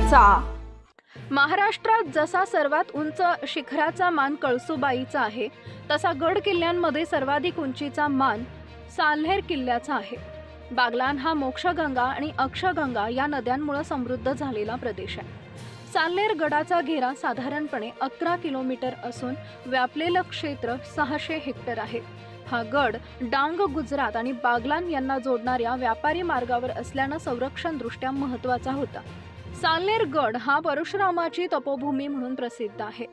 कळसुबाईचा महाराष्ट्रात जसा सर्वात उंच शिखराचा मान कळसुबाईचा आहे तसा गड किल्ल्यांमध्ये सर्वाधिक उंचीचा मान साल्हेर किल्ल्याचा आहे. बागलान हा मोक्षगंगा आणि अक्षगंगा या नद्यांमुळे समृद्ध झालेला प्रदेश आहे. साल्हेर गडाचा घेरा साधारणपणे अकरा किलोमीटर असून व्यापलेलं क्षेत्र सहाशे हेक्टर आहे. हा गड डांग गुजरात आणि बागलान यांना जोडणाऱ्या व्यापारी मार्गावर असल्यानं संरक्षणदृष्ट्या महत्त्वाचा होता. साल्हेर गड हा परशुरामाची तपोभूमी म्हणून प्रसिद्ध आहे.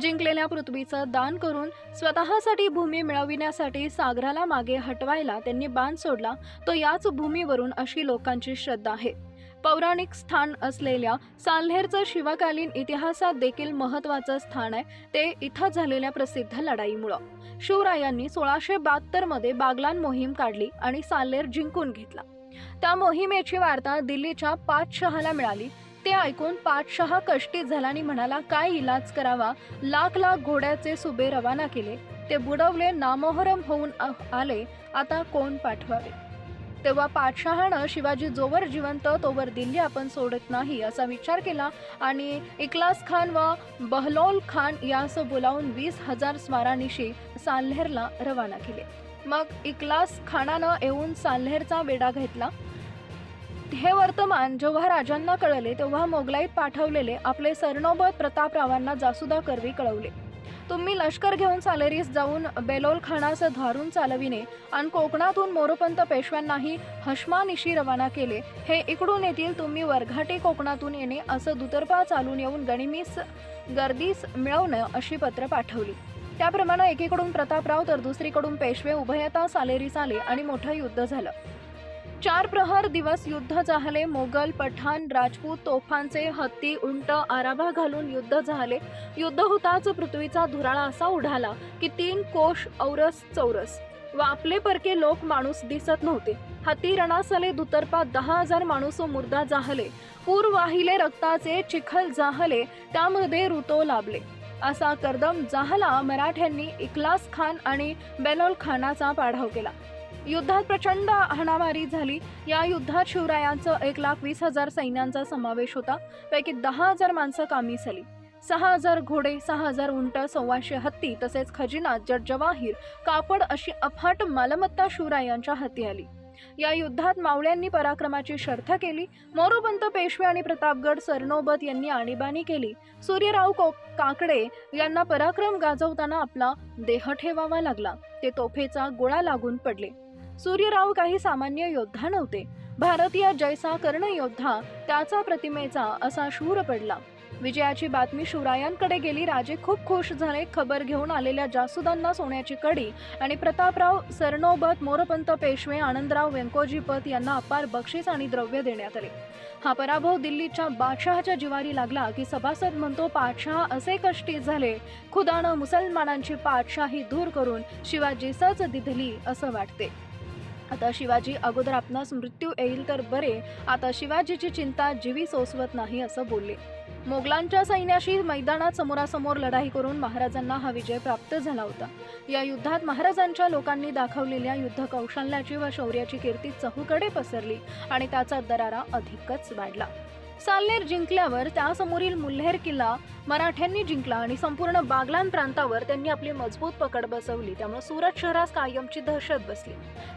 जिंकलेल्या पृथ्वीचं दान करून स्वतःसाठी भूमी मिळविण्यासाठी सागराला मागे हटवायला त्यांनी बाण सोडला तो याच भूमीवरून अशी लोकांची श्रद्धा आहे. पौराणिक स्थान असलेल्या साल्हेरचं शिवकालीन इतिहासात देखील महत्त्वाचं स्थान आहे ते इथं झालेल्या प्रसिद्ध लढाईमुळं. शिवरायांनी सोळाशे बहात्तरमध्ये बागलान मोहीम काढली आणि साल्हेर जिंकून घेतला. त्या मोहिमेची वार्ता दिल्लीच्या पाचशहाला मिळाली ते ऐकून पाचशहा कष्टीत झाला आणि म्हणाला काय इलाज करावा? लाख लाख घोड्याचे सुबे रवाना केले. ते बुडवले नामोहरम होऊन आले. आता कोण पाठवावे? तेव्हा पाठशहानं शिवाजी जोवर जिवंत तोवर दिल्ली आपण सोडत नाही असा विचार केला आणि इकलास खान व बहलोल खान यास बोलावून वीस हजार स्वारानिशी साल्हेरला रवाना केले. मग इकलास खानानं येऊन साल्हेरचा वेढा घेतला. हे वर्तमान जेव्हा राजांना कळले तेव्हा मोगलाईत पाठवलेले आपले सरनोबत प्रतापरावांना जासुदा करवी कळवले. तुम्ही लष्कर घेऊन सालेरीस जाऊन बेलोल खानास धारून चालविणे आणि कोकणातून मोरोपंत पेशव्यांनाही हशमानिशी रवाना केले हे इकडून येतील तुम्ही वरघाटी कोकणातून येणे असं दुतर्फा चालून येऊन गणिमीस गर्दीस मिळवणं अशी पत्र पाठवली. त्याप्रमाणे एकीकडून प्रतापराव तर दुसरीकडून पेशवे उभयता सालेरीस आले आणि मोठं युद्ध झालं. चार प्रहर दिवस युद्ध झाले. मोगल पठाण राजपूत तोफांचे हत्ती उंट आराभा घालून युद्ध झाले. युद्ध होताच पृथ्वीचा धुराळा असा उडाला की तीन कोश औरस चौरस व आपले परके लोक माणूस दिसत नव्हते. हाती रणासले दुतर्पा दहा हजार माणूस मुर्दा जाहले. पूर वाहिले रक्ताचे चिखल जाहले त्यामध्ये ऋतो लाभले. असा कर्दम जाहला मराठ्यांनी इखलास खान आणि बेलोल खानाचा पाढाव केला. युद्धात प्रचंड हाणामारी झाली. या युद्धात शिवरायांचं एक लाख वीस हजार सैन्यांचा समावेश होता. पैकी दहा हजार माणसं कामी झाली. सहा हजार घोडे सहा हजार उंट सव्वाशे हत्ती तसेच खजिना जडजवाहीर कापड अशी अफाट मालमत्ता शिवरायांच्या हाती आली. या युद्धात मावळ्यांनी पराक्रमाची शर्थ केली. मोरोपंत पेशवे आणि प्रतापगड सरनोबत यांनी आणीबाणी केली. सूर्यराव को काकडे यांना पराक्रम गाजवताना आपला देह ठेवावा लागला. ते तोफेचा गोळा लागून पडले. सूर्यराव काही सामान्य योद्धा नव्हते. भारतीय जैसा कर्ण योद्धा त्याचा प्रतिमेचा असा शूर पडला. विजयाची बातमी शिवरायांकडे गेली राजे खूप खुश झाले खबर घेऊन आलेल्या जासुदांना सोन्याची कडी आणि प्रतापराव सरनोबत मोरपंत पेशवे आनंदराव व्यंकोजीपत यांना अपार बक्षीस आणि द्रव्य देण्यात आले. हा पराभव दिल्लीच्या बादशहाच्या जिवारी लागला की सभासद म्हणतो पातशहा असे कष्टी झाले खुदानं मुसलमानांची पाठशाही दूर करून शिवाजी सच दिधली असं वाटते. आता शिवाजी अगोदर आपणास मृत्यू येईल तर बरे. आता शिवाजीची चिंता जीवी सोसवत नाही असं बोलले. मोगलांच्या सैन्याशी मैदानात समोरासमोर लढाई करून महाराजांना हा विजय प्राप्त झाला होता. या युद्धात महाराजांच्या लोकांनी दाखवलेल्या युद्ध कौशल्याची व शौर्याची कीर्ती चहूकडे पसरली आणि त्याचा दरारा अधिकच वाढला. साल्हेर जिंकल्यावर त्यासमोरील मुल्हेर किल्ला मराठ्यांनी जिंकला आणि संपूर्ण बागलान प्रांतावर त्यांनी आपली मजबूत पकड बसवली. त्यामुळे सुरत शहरास कायमची दहशत बसली.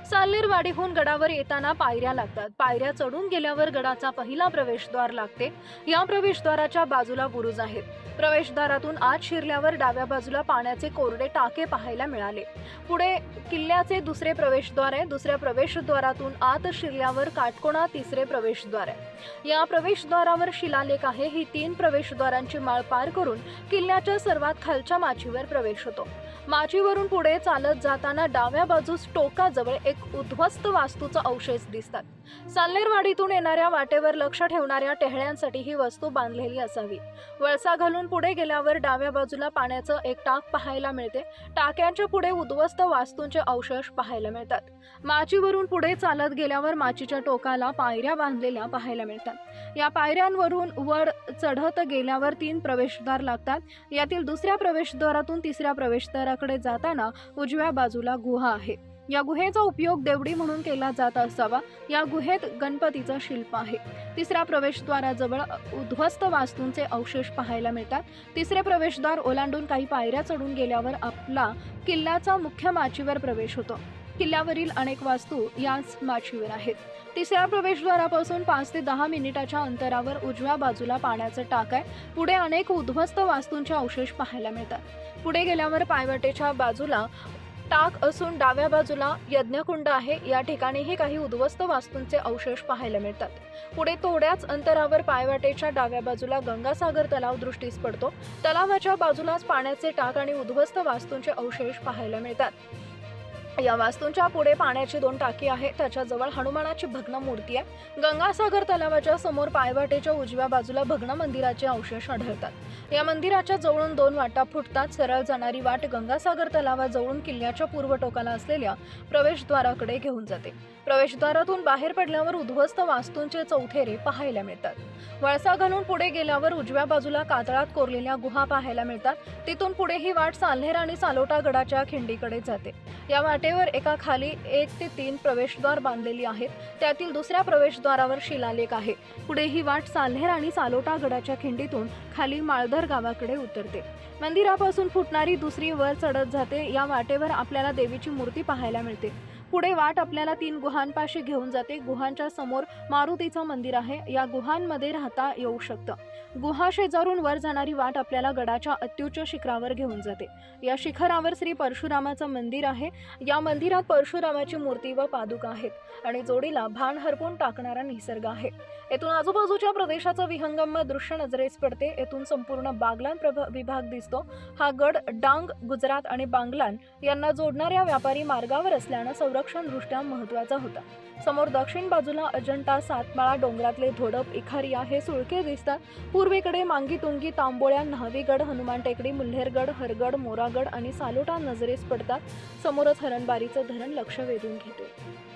साल्हेर वाडीहून गडावर येताना पायऱ्या लागतात. पायऱ्या चढून गेल्यावर गडाचा पहिला प्रवेशद्वार लागते. या प्रवेशद्वाराच्या बाजूला बुरुज आहेत. प्रवेशद्वारातून आत शिरल्यावर डाव्या बाजूला पाण्याचे कोरडे टाके पाहायला मिळाले. पुढे किल्ल्याचे दुसरे प्रवेशद्वार आहे. दुसऱ्या प्रवेशद्वारातून आत शिरल्यावर काटकोणा तिसरे प्रवेशद्वार आहे. या प्रवेशद्वारावर शिलालेख आहे. ही तीन प्रवेशद्वारांची माळ पार करून किल्ल्याच्या सर्वात खालच्या माचीवर प्रवेश होतो. माचीवरून पुढे चालत जाताना डाव्या बाजूस टोकाजवळ एक उद्ध्वस्त वास्तूचा अवशेष दिसतात. साल्लेरवाडीतून येणाऱ्या वाटेवर लक्ष ठेवणाऱ्या टेहळ्यांसाठी ही वस्तू बांधलेली असावी. वळसा घालून पुढे गेल्यावर डाव्या बाजूला पाण्याचं एक टाक पाहायला मिळते. टाक्यांच्या पुढे उद्ध्वस्त वास्तूंचे अवशेष पाहायला मिळतात. माचीवरून पुढे चालत गेल्यावर माचीच्या टोकाला पायऱ्या बांधलेल्या पाहायला मिळतात. या पायऱ्यांवरून वर चढत गेल्यावर तीन प्रवेशद्वार लागतात. यातील दुसऱ्या प्रवेशद्वारातून तिसऱ्या प्रवेशद्वारा प्रवेशद्वाराकडे जाताना उजव्या बाजूला गुहा आहे. या गुहेचा उपयोग देवडी म्हणून केला जात असावा. या गुहेत गणपतीचं शिल्प आहे. तिसऱ्या प्रवेशद्वाराजवळ उद्ध्वस्त वास्तूंचे अवशेष पाहायला मिळतात. तिसरे प्रवेशद्वार ओलांडून काही पायऱ्या चढून गेल्यावर आपला किल्ल्याचा मुख्य माचीवर प्रवेश होतो. किल्ल्यावरील अनेक वास्तू याच माचीवर आहेत. तिसऱ्या प्रवेशद्वारापासून पाच ते दहा मिनिटाच्या अंतरावर उजव्या बाजूला पाण्याचं टाक आहे. पुढे अनेक उद्ध्वस्त वास्तूंचे अवशेष पाहायला मिळतात. पुढे गेल्यावर पायवाटेच्या बाजूला टाक असून डाव्या बाजूला यज्ञकुंड आहे. या ठिकाणीही काही उद्ध्वस्त वास्तूंचे अवशेष पाहायला मिळतात. पुढे थोड्याच अंतरावर पायवाटेच्या डाव्या बाजूला गंगासागर तलाव दृष्टीस पडतो. तलावाच्या बाजूलाच पाण्याचे टाक आणि उद्ध्वस्त वास्तूंचे अवशेष पाहायला मिळतात. या वास्तूंच्या पुढे पाण्याची दोन टाकी आहे त्याच्याजवळ हनुमानाची भग्न मूर्ती आहे. गंगासागर तलावाच्या समोर पायवाटेच्या उजव्या बाजूला भग्न मंदिराचे अवशेष आढळतात. या मंदिराच्या जवळून दोन वाटा फुटतात. सरळ जाणारी वाट गंगासागर तलावाजवळून किल्ल्याच्या पूर्व टोकाला असलेल्या प्रवेशद्वाराकडे घेऊन जाते. प्रवेशद्वारातून बाहेर पडल्यावर उद्ध्वस्त वास्तूंचे चौथेरे पाहायला मिळतात. वळसा घालून पुढे गेल्यावर उजव्या बाजूला कातळात कोरलेल्या गुहा पाहायला मिळतात. तिथून पुढे ही वाट साल्हेर आणि सालोटा गडाच्या खिंडीकडे जाते. या वाटे वाटेवर एका खाली एक ते तीन प्रवेशद्वार बांधलेली आहेत. त्यातील दुसऱ्या प्रवेशद्वारावर शिलालेख आहे. पुढे ही वाट साल्हेर आणि सालोटा गडाच्या खिंडीतून खाली माळधर गावाकडे उतरते. मंदिरापासून फुटणारी दुसरी वर चढत जाते. या वाटेवर आपल्याला देवीची मूर्ती पाहायला मिळते. पुढे वाट आपल्याला तीन गुहांपाशी घेऊन जाते. गुहांच्या समोर मारुतीचं मंदिर आहे. या गुहांमध्ये राहता येऊ शकतं. गुहा शेजारून वर जाणारी वाट आपल्याला गडाच्या अत्युच्च शिखरावर घेऊन जाते. या शिखरावर श्री परशुरामाचं मंदिर आहे. या मंदिरात परशुरामाची मूर्ती व पादुका आहेत. आणि जोडीला भान हरपून टाकणारा निसर्ग आहे. येथून आजूबाजूच्या प्रदेशाचं विहंगम दृश्य नजरेस पडते. येथून संपूर्ण बागलान प्रभ- विभाग दिसतो. हा गड डांग गुजरात आणि बांगलान यांना जोडणाऱ्या व्यापारी मार्गावर असल्यानं संरक्षण दृष्ट्या महत्त्वाचा होता. समोर दक्षिण बाजूला अजंठा सातमाळा डोंगरातले धोडप इखारिया हे सुळके दिसतात. पूर्वेकडे मांगीतुंगी तांबोळ्या न्हावीगड हनुमान टेकडी मुल्हेरगड हरगड मोरागड आणि सालोटा नजरेस पडतात. समोरच हरणबारीचं धरण लक्ष वेधून घेते